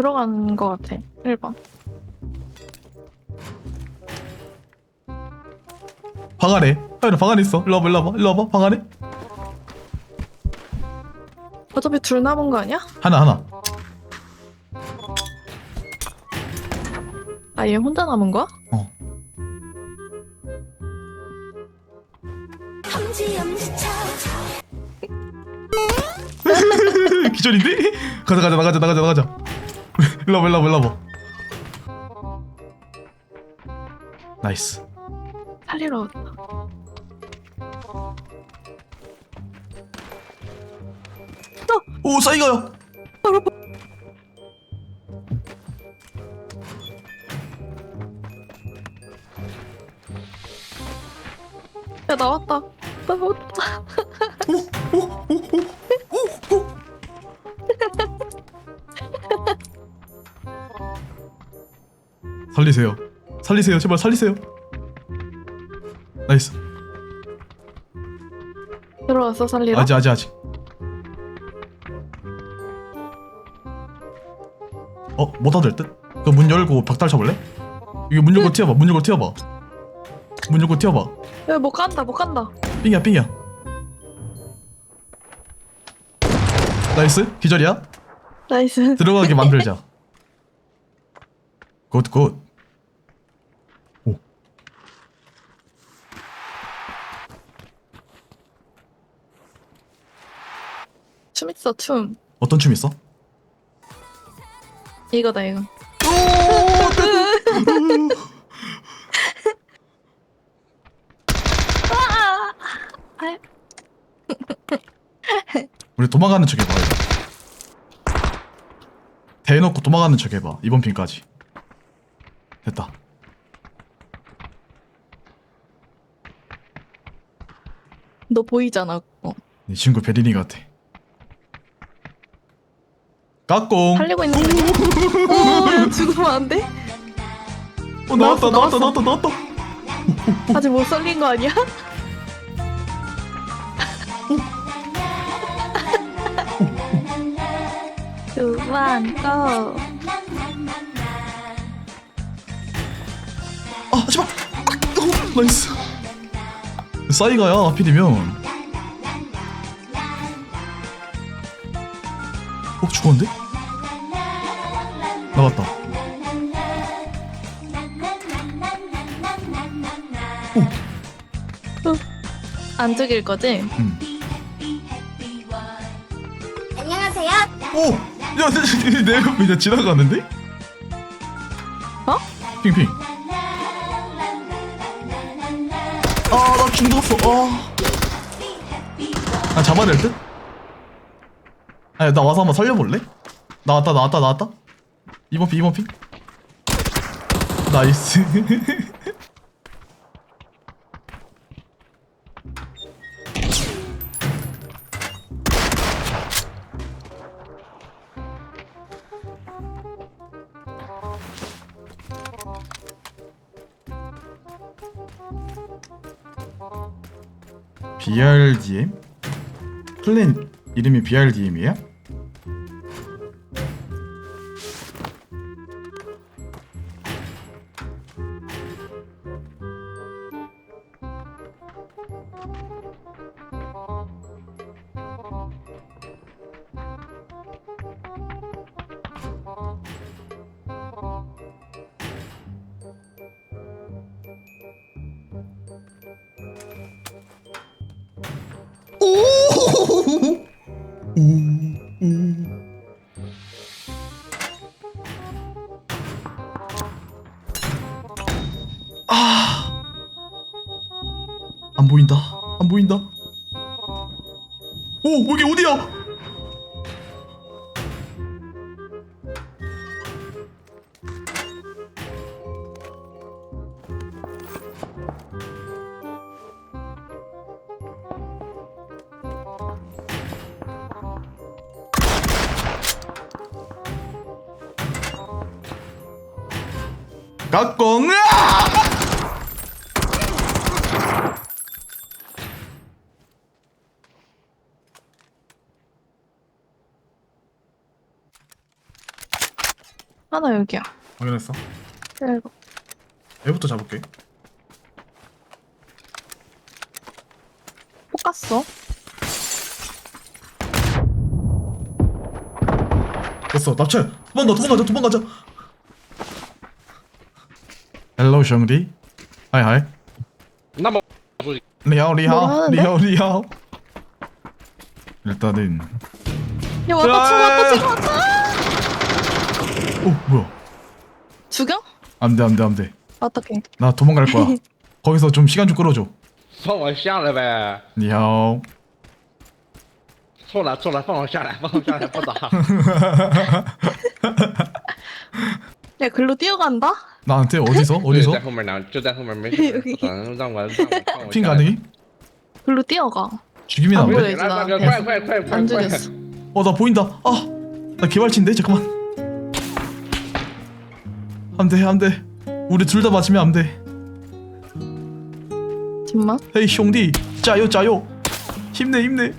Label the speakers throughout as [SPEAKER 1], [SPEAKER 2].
[SPEAKER 1] 들어간 거 같아. 1번.
[SPEAKER 2] 방 안에 하연아 방 안에 있어 일로 와봐 일로 와봐 일로 와봐 방 안에
[SPEAKER 1] 어차피 둘 남은 거 아니야?
[SPEAKER 2] 하나 하나
[SPEAKER 1] 아, 얘 혼자 남은 거야?
[SPEAKER 2] 어 기절인데? 가자 가자 나가자 나가자 나가자 일로 와봐 일로 와봐 일로 와봐 나이스
[SPEAKER 1] 살리러 왔다.
[SPEAKER 2] 오 싸이가요
[SPEAKER 1] 야, 나왔다. 나왔다.
[SPEAKER 2] 살리세요 살리세요 제발 살리세요 나이스
[SPEAKER 1] 들어왔어, 살리러?
[SPEAKER 2] 아직 아직 아직 어? 못 닫을 듯? 그 문 열고 박달 쳐볼래? 이거 문 열고 튀어봐 문 열고 튀어봐 문 열고 튀어봐
[SPEAKER 1] 야, 못 간다, 못 간다.
[SPEAKER 2] 삥이야 삥이야 나이스 기절이야?
[SPEAKER 1] 나이스.
[SPEAKER 2] 들어가게 만들자 굿 굿
[SPEAKER 1] 춤 있어, 춤.
[SPEAKER 2] 어떤 춤 있어?
[SPEAKER 1] 이거다, 이거. 아,
[SPEAKER 2] 우리 도망가는 척 해봐 이거. 대놓고 도망가는 척 해봐 이번 핀까지 됐다
[SPEAKER 1] 너 보이잖아. 어.
[SPEAKER 2] 네 친구 베리니 같아 까꿍
[SPEAKER 1] 살리고 있는 거 아니야? 오, 야, 죽으면 안 돼?
[SPEAKER 2] 어 나왔다 나왔다 나왔다 나왔다
[SPEAKER 1] 아직 못 살린 거 아니야? 그만 고.
[SPEAKER 2] 아 하지마 아, 어, 나이스 싸이가야 하필이면 어 죽었는데? 나갔다
[SPEAKER 1] 안 죽일 거지?
[SPEAKER 2] 응.
[SPEAKER 3] 안녕하세요
[SPEAKER 2] 오! 야, 내, 내 옆에 그냥 지나가는데?
[SPEAKER 1] 어?
[SPEAKER 2] 핑핑. 아, 나 죽었어. 아. 아, 잡아야 될 듯? 아니, 나 와서 한번 살려볼래? 나왔다, 나왔다, 나왔다. 이번 핑, 이번 핑. 나이스. BRDM? 클랜 이름이 BRDM이야? 아. Mm. 갖고 나!
[SPEAKER 1] 하나 여기야.
[SPEAKER 2] 확인했어.
[SPEAKER 1] 이거
[SPEAKER 2] 얘부터 잡을게
[SPEAKER 1] 포갔어.
[SPEAKER 2] 됐어 납치 도망가 도망가자 도망가자 헬로 샹디 하이 하이
[SPEAKER 4] 那么
[SPEAKER 2] 리하오 리하오
[SPEAKER 1] 뭐라 하는데?
[SPEAKER 2] 리하오 리하오 일단은
[SPEAKER 1] 야 왔다 친구 왔다 친구 왔다.
[SPEAKER 2] 오 뭐야
[SPEAKER 1] 죽여?
[SPEAKER 2] 안돼 안돼 안돼
[SPEAKER 1] 어떡해.
[SPEAKER 2] 나 도망갈 거야 거기서 좀 시간 좀 끌어줘
[SPEAKER 4] 放我下来呗！
[SPEAKER 2] 리하오
[SPEAKER 4] 错了错了，放我下来，放我下来，不打。
[SPEAKER 1] 야 글로 뛰어간다?
[SPEAKER 2] 나한테 어디서
[SPEAKER 4] 就
[SPEAKER 2] 어디서
[SPEAKER 4] 在后面呢，就在后面，没事，不等，让我让我放我
[SPEAKER 2] 핑
[SPEAKER 4] 下来。
[SPEAKER 2] 가능해?
[SPEAKER 1] 글로 뛰어가.
[SPEAKER 2] 죽이면
[SPEAKER 1] 아,
[SPEAKER 2] 안
[SPEAKER 1] 뭐야,
[SPEAKER 2] 돼?
[SPEAKER 1] 이제
[SPEAKER 4] 来大哥，快快快快
[SPEAKER 1] 안
[SPEAKER 4] 快！
[SPEAKER 1] 죽였어.
[SPEAKER 2] 어 나 보인다 아 나 개발치인데 잠깐만 안돼 안돼 우리 둘 다 맞으면 안돼
[SPEAKER 1] 잠만.
[SPEAKER 2] 헤이 형디 짜요 짜요 힘내 힘내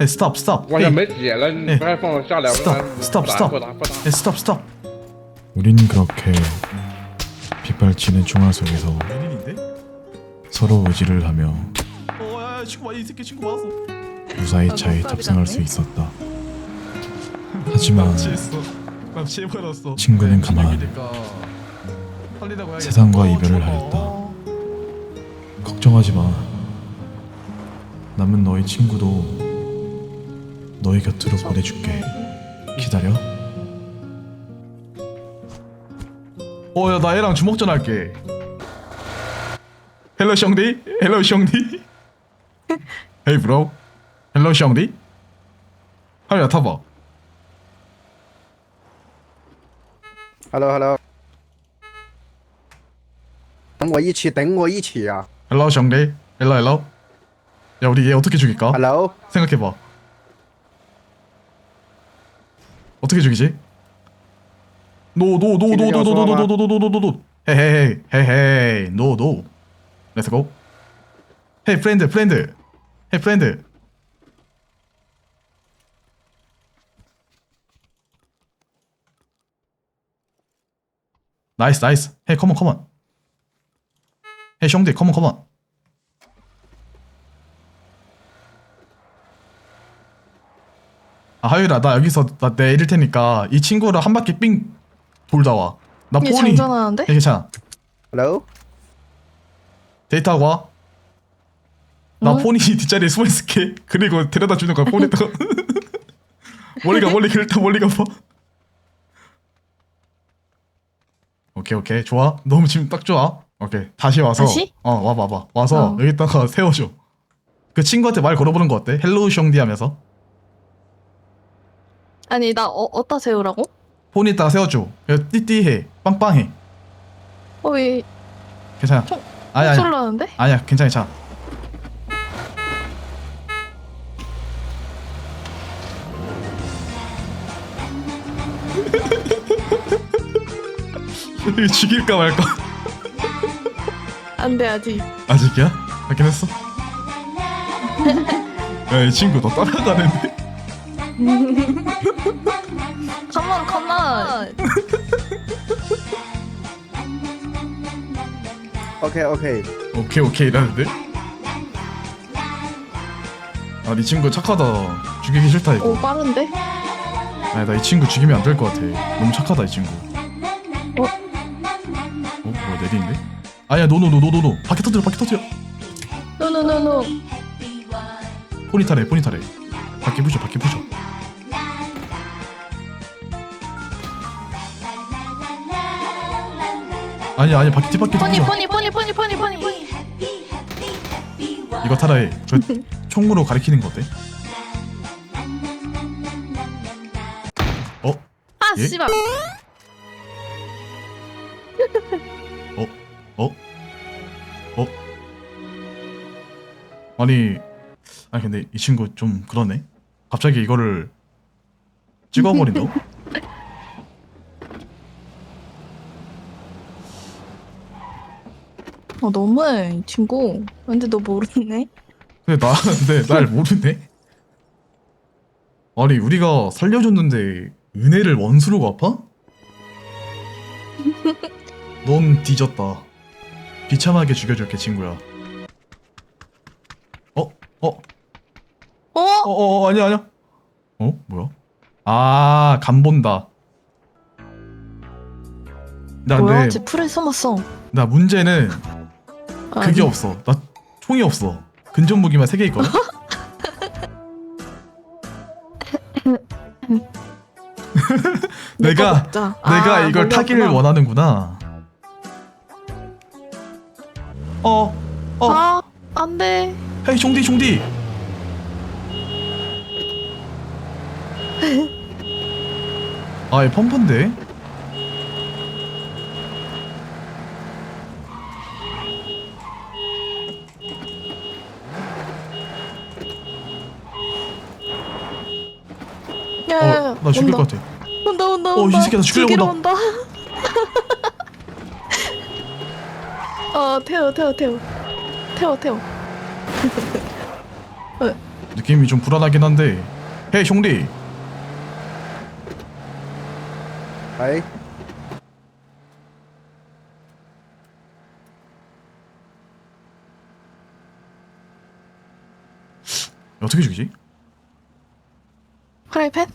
[SPEAKER 2] 헤이 스탑 스탑
[SPEAKER 4] 我也没血了，你快放我下来！我
[SPEAKER 2] stop
[SPEAKER 4] 不
[SPEAKER 2] stop
[SPEAKER 4] 打
[SPEAKER 2] stop
[SPEAKER 4] 不打不打。
[SPEAKER 2] 헤이 스탑 스탑
[SPEAKER 5] 우린 그렇게 빗발치는 총알 속에서? 서로 의지를 하며
[SPEAKER 2] 친구 맞았어
[SPEAKER 5] 무사히
[SPEAKER 1] 아,
[SPEAKER 5] 차에 탑승할 수. 있었다. 하지만 친구는 가만.
[SPEAKER 2] 가만
[SPEAKER 5] 세상과 이별을 하였다. 걱정하지 마. 남은 너의 친구도 너의 곁으로 보내줄게. 기다려.
[SPEAKER 2] 어야 나 얘랑 주먹전 할게 헬로 형디 헬로 형디 헤이 브로 헬로 형디 하야 타봐
[SPEAKER 6] Hello Hello，等我一起，等我一起啊
[SPEAKER 2] 헬로 형디 헬로 헬로 야 우리 얘 어떻게
[SPEAKER 6] 죽일까！Hello，
[SPEAKER 2] 생각해봐 어떻게 죽이지 노노노노노노노노노노노노노노 헤헤헤 헤헤 노노 렛츠 고 헤이 프렌드 프렌드 헤이 프렌드 나이스 나이스 헤이 컴온 컴온 헤이 형들 컴온 컴온 아 하유라 나 여기서 나 내릴 테니까 이 친구를 한 바퀴 삥 돌다 와 나
[SPEAKER 1] 얘
[SPEAKER 2] 폰이
[SPEAKER 1] 장전하는데?
[SPEAKER 2] 예, 괜찮아
[SPEAKER 6] ，Hello，
[SPEAKER 2] 데이트하고 와. 나
[SPEAKER 1] 어?
[SPEAKER 2] 폰이 뒷자리에 숨어 있을게. 그리고 데려다 주는 거야 폰에다가. 멀리 가 멀리 가 일단 멀리 가봐. 오케이 오케이 좋아. 너무 지금 딱 좋아. 오케이 다시 와서.
[SPEAKER 1] 다시?
[SPEAKER 2] 어 와봐 봐. 와서
[SPEAKER 1] 어.
[SPEAKER 2] 여기다가 세워줘. 그 친구한테 말 걸어보는 거 어때? 헬로우 형디 하면서
[SPEAKER 1] 아니 나 어, 어디다 세우라고?
[SPEAKER 2] 폰에다가 세워줘. 그래서 띠띠해 빵빵해.
[SPEAKER 1] 어왜
[SPEAKER 2] 괜찮아.
[SPEAKER 1] 총-
[SPEAKER 2] 아니 아니
[SPEAKER 1] 쏠라는데?
[SPEAKER 2] 아니야 괜찮아 괜찮아. 이거 죽일까 말까
[SPEAKER 1] 안돼 아직.
[SPEAKER 2] 아직이야? 하긴 했어 야 이 친구 너 따라가는데
[SPEAKER 1] 컴온 컴온.
[SPEAKER 6] OK OK，
[SPEAKER 2] 오케이 오케이 이러는데 아이 친구 착하다 죽이기 싫다 이거
[SPEAKER 1] 오 빠른데?
[SPEAKER 2] 아니 나 이 친구 죽이면 안 될 것 같아 너무 착하다 이 친구
[SPEAKER 1] 어?
[SPEAKER 2] 어? 뭐야 내리는데? 아니야 노노노노노노 바퀴 터뜨려 바퀴 터뜨려
[SPEAKER 1] 노노노노.
[SPEAKER 2] 포니 타래 포니 타래 바퀴 부셔 바퀴 부셔 아니야 아니야 바퀴 뒷바퀴
[SPEAKER 1] 포니 포니 포니 포니 포니 포니 포니.
[SPEAKER 2] 이거 타라 해. 저 총으로 가리키는 거 어때? 어?
[SPEAKER 1] 아
[SPEAKER 2] 예?
[SPEAKER 1] 씨발.
[SPEAKER 2] 어? 어? 어? 아니 아니 근데 이 친구 좀 그러네 갑자기 이거를 찍어버린다고?
[SPEAKER 1] 어 너무해 이 친구. 근데 너 모르네?
[SPEAKER 2] 근데 나 근데 날 모르네 아니 우리가 살려줬는데 은혜를 원수로 갚아? 넌 뒤졌다. 비참하게 죽여줄게 친구야. 어? 어?
[SPEAKER 1] 어?
[SPEAKER 2] 어? 어? 어? 아니야 아니야. 어? 뭐야? 아, 간 본다. 나
[SPEAKER 1] 뭐야?
[SPEAKER 2] 근데
[SPEAKER 1] 쟤 풀에 숨었어.
[SPEAKER 2] 나 문제는 그게
[SPEAKER 1] 아니,
[SPEAKER 2] 없어. 나 총이 없어. 근접 무기만 3개 있거든.
[SPEAKER 1] 내
[SPEAKER 2] 내가
[SPEAKER 1] 먹자.
[SPEAKER 2] 내가
[SPEAKER 1] 아,
[SPEAKER 2] 이걸 타기를
[SPEAKER 1] 몰랐구나.
[SPEAKER 2] 원하는구나. 어, 어,
[SPEAKER 1] 아, 안 돼.
[SPEAKER 2] 헤이 종디 종디. 아, 이 펌펀데.
[SPEAKER 1] 야, 야, 야,
[SPEAKER 2] 어, 나 죽일
[SPEAKER 1] 온다.
[SPEAKER 2] 것 같아.
[SPEAKER 1] 온다, 온다,
[SPEAKER 2] 어, 이
[SPEAKER 1] 온다.
[SPEAKER 2] 새끼 나 죽이려고
[SPEAKER 1] 죽이러
[SPEAKER 2] 온다.
[SPEAKER 1] 온다. 어, 태워, 태워, 태워. 태워, 태워.
[SPEAKER 2] 느낌이 좀 불안하긴 한데. 헤이
[SPEAKER 6] 종디.喂，
[SPEAKER 2] 어떻게 죽이지?
[SPEAKER 1] 프라이팬?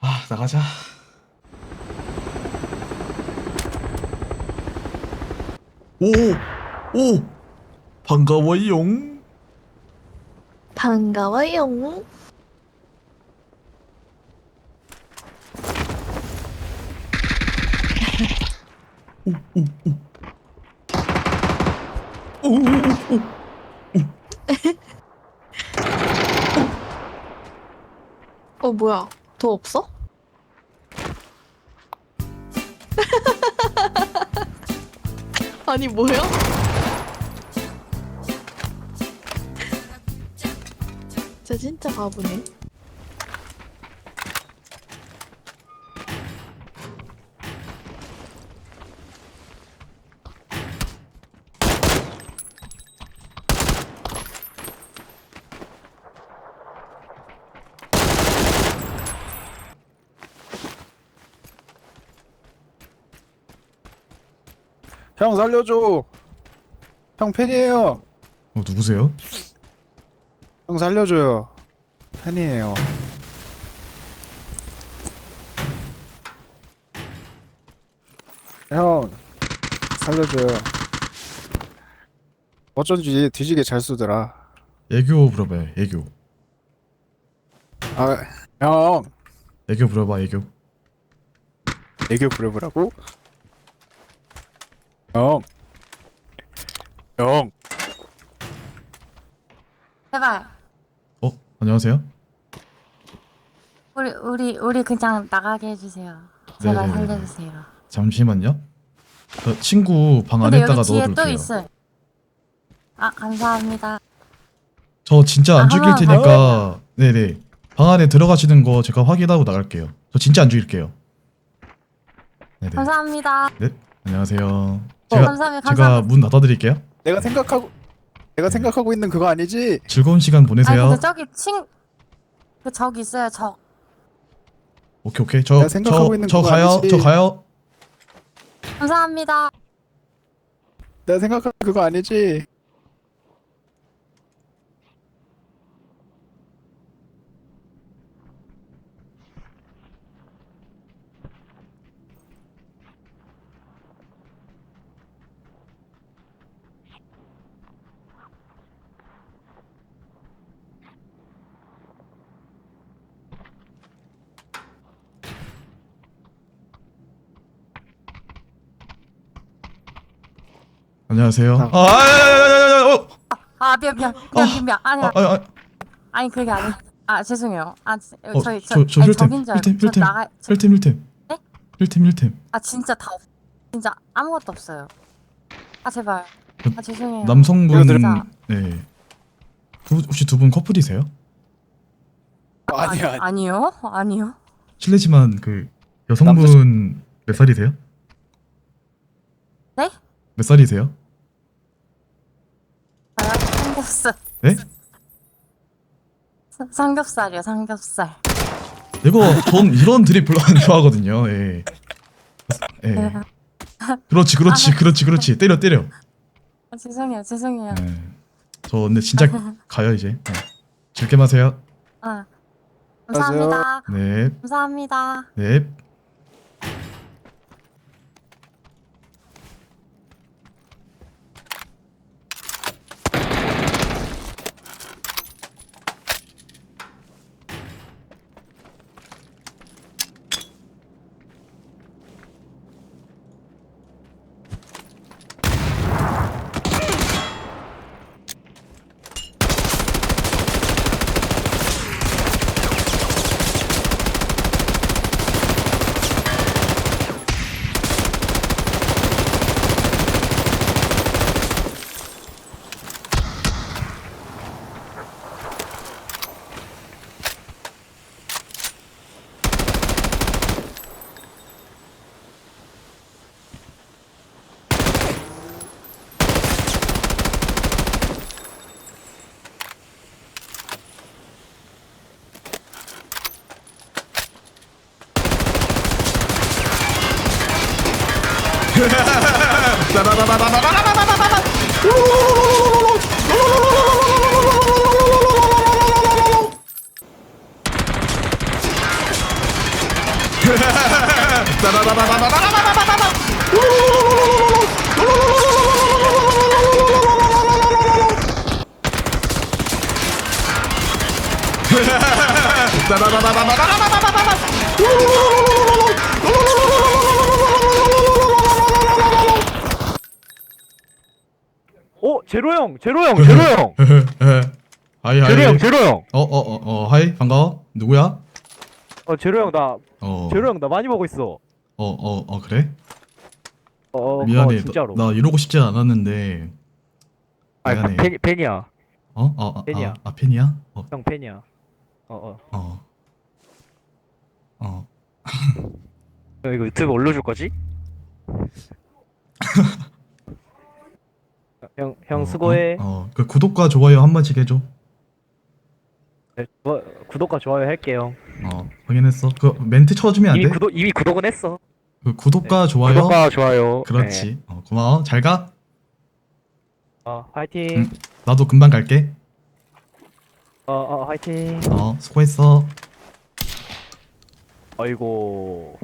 [SPEAKER 2] 아, 나가자. 오, 오, 반가워용.
[SPEAKER 1] 반가워요.
[SPEAKER 2] 오, 오, 오, 오.
[SPEAKER 1] 어, 뭐야? 더 없어? 아니, 뭐야? 진짜 진짜 바보네.
[SPEAKER 6] 형 살려줘. 형 팬이에요.
[SPEAKER 2] 어, 누구세요?
[SPEAKER 6] 형 살려줘요. 팬이에요. 형 살려줘요. 어쩐지 뒤지게 잘 쏘더라.
[SPEAKER 2] 애교 물어봐요. 애교.
[SPEAKER 6] 아, 형
[SPEAKER 2] 애교 물어봐. 애교.
[SPEAKER 6] 애교 부려보라고? 형, 형,
[SPEAKER 7] 제발
[SPEAKER 2] 어, 안녕하세요.
[SPEAKER 7] 우리 우리 우리 그냥 나가게 해주세요. 제발
[SPEAKER 2] 네네네.
[SPEAKER 7] 살려주세요.
[SPEAKER 2] 잠시만요. 저 친구 방
[SPEAKER 7] 근데
[SPEAKER 2] 안에다가
[SPEAKER 7] 여기 뒤에 또
[SPEAKER 2] 넣어둘게요.
[SPEAKER 7] 있어요. 아 감사합니다.
[SPEAKER 2] 저 진짜 안
[SPEAKER 7] 아,
[SPEAKER 2] 죽일
[SPEAKER 7] 하나
[SPEAKER 2] 테니까 네네 방 안에 들어가시는 거 제가 확인하고 나갈게요. 저 진짜 안 죽일게요. 네네.
[SPEAKER 7] 감사합니다.
[SPEAKER 2] 네 안녕하세요.
[SPEAKER 7] 어,
[SPEAKER 2] 제가
[SPEAKER 7] 감사합니다.
[SPEAKER 2] 제가
[SPEAKER 7] 감사합니다.
[SPEAKER 2] 문 닫아드릴게요.
[SPEAKER 6] 내가 생각하고 내가 생각하고 있는 그거 아니지?
[SPEAKER 2] 즐거운 시간 보내세요.
[SPEAKER 7] 근데 저기 친 그 저기 있어요. 저
[SPEAKER 2] 오케이 오케이 저
[SPEAKER 6] 내가 생각하고
[SPEAKER 2] 저
[SPEAKER 6] 있는
[SPEAKER 2] 저
[SPEAKER 6] 그거
[SPEAKER 2] 가요
[SPEAKER 6] 아니지?
[SPEAKER 2] 저 가요.
[SPEAKER 7] 감사합니다.
[SPEAKER 6] 내가 생각하는 그거 아니지?
[SPEAKER 2] 안녕하세요.
[SPEAKER 6] 아.
[SPEAKER 2] 아, 아, 아, 아, 아, 아, 어.
[SPEAKER 7] 아 미안 미안 미안 미안 미안 아니야
[SPEAKER 2] 아, 아, 아,
[SPEAKER 7] 아니 그게 아니 아 죄송해요. 아 지-
[SPEAKER 2] 어,
[SPEAKER 7] 저희
[SPEAKER 2] 저, 저
[SPEAKER 7] 아니,
[SPEAKER 2] 힐템,
[SPEAKER 7] 줄 알고
[SPEAKER 2] 힐템,
[SPEAKER 7] 저
[SPEAKER 2] 힐템,
[SPEAKER 7] 나가 저-
[SPEAKER 2] 힐템, 힐템.
[SPEAKER 7] 네?
[SPEAKER 2] 힐템, 힐템.
[SPEAKER 7] 아 진짜 다 없, 진짜 아무것도 없어요. 아 제발. 아 죄송해요.
[SPEAKER 2] 남성분,
[SPEAKER 7] 진짜.
[SPEAKER 2] 네. 두, 혹시 두분 커플이세요?
[SPEAKER 6] 아니야. 아니.
[SPEAKER 7] 아니요 아니요.
[SPEAKER 2] 실례지만 그 여성분 몇 살이세요?
[SPEAKER 7] 네?
[SPEAKER 2] 몇 살이세요?
[SPEAKER 7] 저요? 삼겹살.
[SPEAKER 2] 네?
[SPEAKER 7] 사- 삼겹살이요, 삼겹살.
[SPEAKER 2] 이거 전 이런 드립 별로 안 좋아하거든요. 예. 예. 그렇지, 그렇지, 그렇지, 그렇지. 때려, 때려.
[SPEAKER 6] 아, 죄송해요, 죄송해요.
[SPEAKER 2] 예. 저 근데 진짜 가요 이제. 예. 즐게 마세요.
[SPEAKER 6] 아, 감사합니다.
[SPEAKER 2] 네,
[SPEAKER 6] 감사합니다.
[SPEAKER 2] 네.
[SPEAKER 7] 어 제로 형 제로 형 제로 형
[SPEAKER 2] 하이 하이.
[SPEAKER 7] 제로 형 제로 형.
[SPEAKER 2] 어 어 어 어 하이 반가워. 누구야?
[SPEAKER 7] 어 제로 형나
[SPEAKER 2] 어.
[SPEAKER 7] 제로 형 나 많이 보고 있어.
[SPEAKER 2] 어어어 그래?
[SPEAKER 7] 어
[SPEAKER 2] 미안해.
[SPEAKER 7] 어, 진짜로.
[SPEAKER 2] 나, 나 이러고 싶진 않았는데.
[SPEAKER 7] 아
[SPEAKER 2] 미안해.
[SPEAKER 7] 팬 팬이야.
[SPEAKER 2] 어? 어, 어,
[SPEAKER 7] 팬이야.
[SPEAKER 2] 아, 아 팬이야? 어,
[SPEAKER 7] 형 팬이야. 어 어.
[SPEAKER 2] 어. 어.
[SPEAKER 7] 형 이거 유튜브 올려줄 거지? 형, 형
[SPEAKER 2] 어,
[SPEAKER 7] 수고해.
[SPEAKER 2] 어, 어. 그 구독과 좋아요 한 번씩 해줘.
[SPEAKER 7] 네, 뭐, 구독과 좋아요 할게요.
[SPEAKER 2] 어, 확인했어. 그 멘트 쳐주면 안
[SPEAKER 7] 이미
[SPEAKER 2] 돼?
[SPEAKER 7] 구독 이미 구독은 했어.
[SPEAKER 2] 그 구독과 좋아요.
[SPEAKER 7] 구독과 좋아요.
[SPEAKER 2] 그렇지.
[SPEAKER 7] 네.
[SPEAKER 2] 어, 고마워. 잘 가.
[SPEAKER 7] 어, 화이팅.
[SPEAKER 2] 응. 나도 금방 갈게.
[SPEAKER 7] 어, 어, 화이팅.
[SPEAKER 2] 어, 수고했어.
[SPEAKER 7] 아이고.